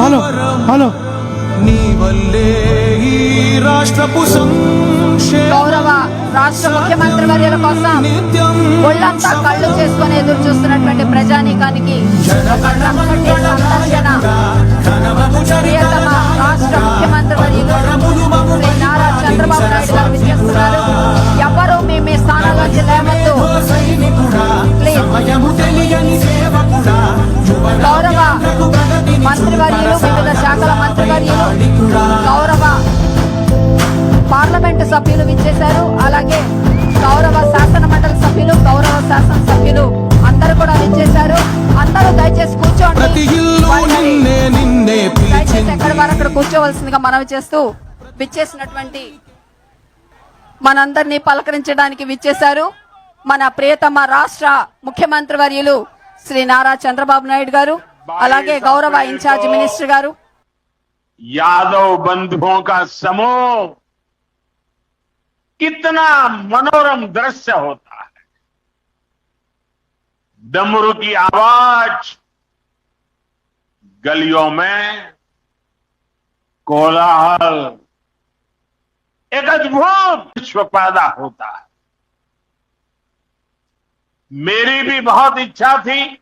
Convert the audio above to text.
Hello hello. నీ వల్లే ఈ రాష్ట్రపు గౌరవ రాష్ట్ర ముఖ్యమంత్రి వర్యుల కోసం ఒళ్ళంతా కళ్ళు చేసుకొని ఎదురు చూస్తున్నటువంటి ప్రజానీకానికి గారు విచ్చేస్తున్నారు ఎవరు మీ మీ స్థానంలోంచి లేవద్దు గౌరవ మంత్రివర్యులు వివిధ శాఖల మంత్రివర్యులు గౌరవ పార్లమెంటు సభ్యులు విచ్చేశారు. అలాగే గౌరవ శాసన మండలి సభ్యులు గౌరవ శాసన సభ్యులు అందరూ కూడా విచ్చేశారు. అందరూ దయచేసి కూర్చోండి. దయచేసి ఎక్కడ వారు అక్కడ కూర్చోవలసిందిగా మనవి చేస్తూ విచ్చేసినటువంటి మనందరినీ పలకరించడానికి విచ్చేశారు మన ప్రియతమ రాష్ట్ర ముఖ్యమంత్రి వర్యులు శ్రీ నారా చంద్రబాబు నాయుడు గారు అలాగే గౌరవ ఇన్ఛార్జ్ మినిస్టర్ గారు यादव बंधुओं का समूह कितना मनोरम दृश्य होता है डमरू की आवाज गलियों में कोलाहल एक अद्भुत विश्व पैदा होता है। मेरी भी बहुत इच्छा थी